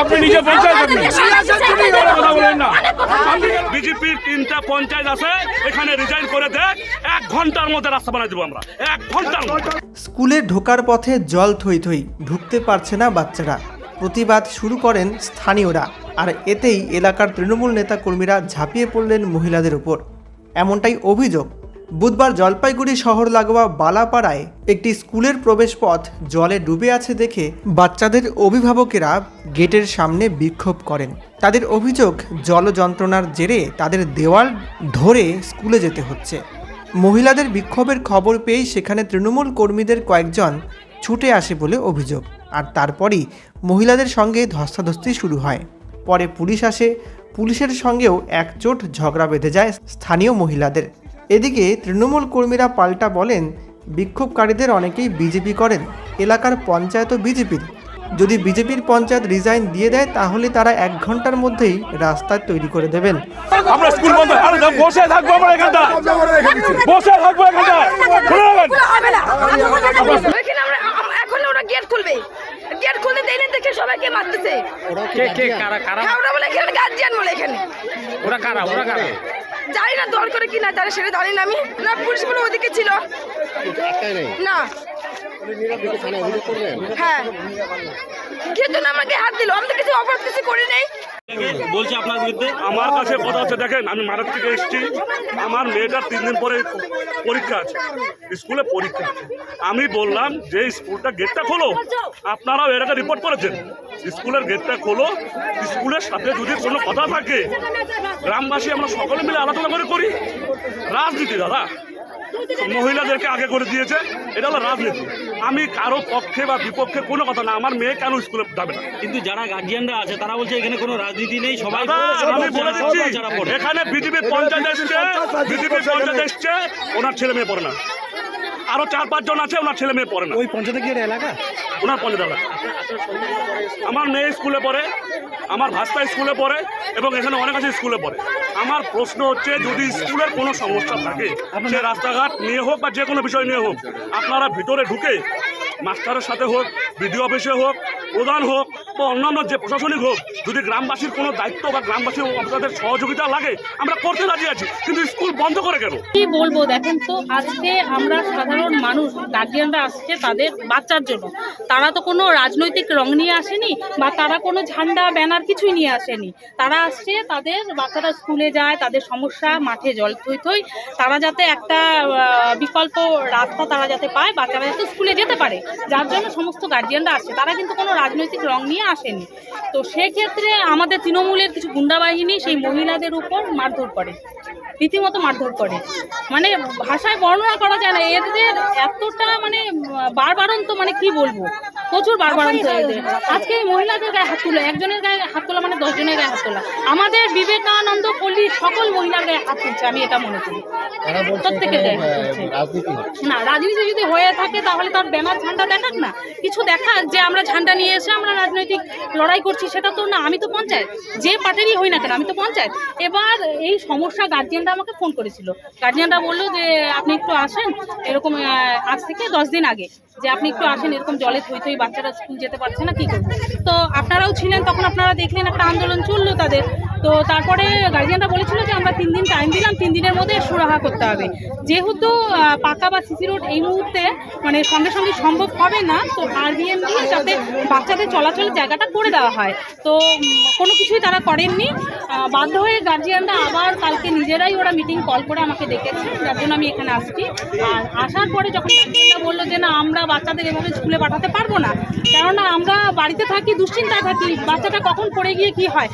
আপনি নিজে পঞ্চায়েত আপনি কথা বলেন না। বিজেপির তিনটা পঞ্চায়েত আছে এখানে রিজাইন করে দেখ এক ঘণ্টার মধ্যে রাস্তা বানাই দেবো আমরা। এক ঘণ্টার স্কুলে ঢোকার পথে জল থই থই ঢুকতে পারছে না বাচ্চারা। প্রতিবাদ শুরু করেন স্থানীয়রা আর এতেই এলাকার তৃণমূল নেতাকর্মীরা ঝাঁপিয়ে পড়লেন মহিলাদের উপর। এমনটাই অভিযোগ বুধবার জলপাইগুড়ি শহর লাগোয়া বালাপাড়ায় একটি স্কুলের প্রবেশপথ জলে ডুবে আছে দেখে বাচ্চাদের অভিভাবকেরা গেটের সামনে বিক্ষোভ করেন। তাদের অভিযোগ, জল যন্ত্রণার জেরে তাদের দেওয়াল ধরে স্কুলে যেতে হচ্ছে। মহিলাদের বিক্ষোভের খবর পেয়েই সেখানে তৃণমূল কর্মীদের কয়েকজন ছুটে আসে বলে অভিযোগ। আর তারপরই মহিলাদের সঙ্গে ধস্তাধস্তি শুরু হয়। পরে পুলিশ আসে। পুলিশের সঙ্গেও একচোট ঝগড়া বেঁধে যায় স্থানীয় মহিলাদের। এদিকে তৃণমূল কর্মীরা পাল্টা বলেন বিক্ষোভকারীদের অনেকেই বিজেপি করেন এলাকার পঞ্চায়েতও বিজেপির। যদি বিজেপির পঞ্চায়েত রিজাইন দিয়ে দেয় তাহলে তারা এক ঘণ্টার মধ্যেই রাস্তা তৈরি করে দেবেন। আমরা স্কুল বন্ধ বসে থাকব আমরা এখানটা বসে থাকব এখানটা খুলে নেবেন হবে না। ওইখানে আমরা আম- এখন ওরা গেট খুলবে। গেট খুলতে দেয়নি দেখে সবাইকে মারতেছে। কে কে কারা কারা? ওরা বলে এখানে গার্জিয়ান বলে এখানে। ওরা কারা? ওরা কারা? জানি না দর করে কি না জানে সেটা জানি না আমি। না পুলিশ বলে ওদিকে ছিল। না। হ্যাঁ। কিন্তু আমাকে হাত দিল। আমি তো কিছু অপরাধ কিছু করি নাই। বলছে আপনার বিরুদ্ধে, আমার কাছে কথা হচ্ছে, দেখেন, আমি মারাত থেকে এসেছি, আমার মেয়েটার তিন দিন পরে পরীক্ষা আছে, স্কুলে পরীক্ষা আমি বললাম যে, স্কুলটা গেটটা খোলো, আপনারাও আগে রিপোর্ট করেছেন। স্কুলের গেটটা খোলো, স্কুলের সাথে যদি কোনো কথা থাকে, গ্রামবাসী আমরা সকলে মিলে আলোচনা করে করি। রাজনীতি, দাদা। মহিলাদেরকে আগে করে দিয়েছে এটা হলো রাজনীতি। আমি কারও পক্ষে বা বিপক্ষে কোনো কথা না আমার মেয়ে কেন স্কুলে যাবে না? কিন্তু যারা গার্জিয়ানরা আছে তারা বলছে এখানে কোনো রাজনীতি নেই সবাই আমি বলে দিচ্ছি পড়ে। এখানে বিজেপি পঞ্চায়েত এসছে বিজেপি পঞ্চায়েত এসছে ওনার ছেলে মেয়ে পড়ে না। আরও চার পাঁচজন আছে ওনার ছেলে মেয়ে পড়ে না। ওই পঞ্চায়েতে কি এলাকা? ওনার এলাকা। আমার মেয়ে স্কুলে পড়ে, আমার ভাস্তা স্কুলে পড়ে, এবং এখানে অনেক আছে স্কুলে পড়ে আমার প্রশ্ন হচ্ছে, যদি স্কুলের কোনো সমস্যা থাকে, সে রাস্তাঘাট নিয়ে হোক বা যে কোনো বিষয় নিয়ে হোক, আপনারা ভিতরে ঢুকে, মাস্টারের সাথে হোক, বিডিও অফিসে হোক, প্রধান হোক বা অন্যান্য যে প্রশাসনিক হোক, যদি গ্রামবাসীর কোনো দায়িত্ব বা গ্রামবাসীর আপনাদের সহযোগিতা লাগে, আমরা করতে রাজি আছি, কিন্তু স্কুল বন্ধ করে কেন? কি বলব, দেখেন তো, আজকে আমরা সাধারণ মানুষ গার্জিয়ানরা আসছে তাদের বাচ্চার জন্য। তারা তো কোনো রাজনৈতিক রং নিয়ে আসেনি, বা তারা কোনো ঝান্ডা, ব্যানার কিছুই নিয়ে আসেনি। তারা আসছে, তাদের বাচ্চারা স্কুলে যায়, তাদের সমস্যা, মাঠে জল থই থই। তারা যাতে একটা বিকল্প রাস্তা তারা যাতে পায়, বাচ্চারা যাতে স্কুলে যেতে পারে। যার জন্য সমস্ত গার্জিয়ানরা আসছে। তারা কিন্তু কোনো রাজনৈতিক রং নিয়ে আসেনি তো সেক্ষেত্রে আমাদের তৃণমূলের কিছু গুন্ডা বাহিনী সেই মহিলাদের উপর মারধর করে, রীতিমতো মারধর করে। মানে ভাষায় বর্ণনা করা যায় না, এদের এতটা মানে বারবারন্ত মানে কি বলব? প্রচুর বারবারন্ত এদের। আজকে এই মহিলাদের গায়ে হাত তুলে একজনের গায়ে হাত তোলা মানে দশজনের গায়ে হাত তোলা। আমাদের বিবেকানন্দ পল্লী সকল মহিলার গায়ে হাত তুলছে আমি এটা মনে করি। প্রত্যেকের গায়ে হাত তুলছে। না রাজনীতি যদি হয়ে থাকে তাহলে তার ব্যানার ঝান্ডা দেখাক না। কিছু দেখাক যে আমরা ঝান্ডা নিয়ে এসে আমরা রাজনৈতিক লড়াই করছি সেটা তো না আমি তো পঞ্চায়েত। যে পার্টিরই হই না কেন আমি তো পঞ্চায়েত। এবার এই সমস্যা গার্জিয়ানরা আমাকে ফোন করেছিল। গার্জিয়ানরা বলল যে আপনি একটু আসেন। এরকম আজ থেকে দশ দিন আগে যে আপনি একটু আসেন এরকম জলে থই থই বাচ্চারা স্কুল যেতে পারছে না, কি করবে? তো আপনারাও ছিলেন, তখন আপনারা দেখলেন একটা আন্দোলন চলল তাদের। তো তারপরে গার্জিয়ানরা বলেছিল যে আমরা তিন দিন টাইম দিলাম, তিন দিনের মধ্যে সুরাহা করতে হবে। যেহেতু পাকা বা সিসি রোড এই মুহূর্তে মানে সঙ্গে সঙ্গে সম্ভব হবে না, তো আরবিএম দিয়ে যাতে বাচ্চাদের চলাচলের জায়গাটা করে দেওয়া হয়। তো কোনো কিছুই তারা করেননি। বাধ্য হয়ে গার্জিয়ানরা আবার কালকে নিজেরাই ওরা মিটিং কল করে আমাকে ডেকেছে, যার জন্য আমি এখানে আসছি। আর আসার পরে যখন গার্জিয়ানরা বলল যে না, আমরা বাচ্চাদের এভাবে স্কুলে পাঠাতে পারব না, কেননা আমরা বাড়িতে থাকি, দুশ্চিন্তায় থাকি, বাচ্চাটা কখন পড়ে গিয়ে কি হয়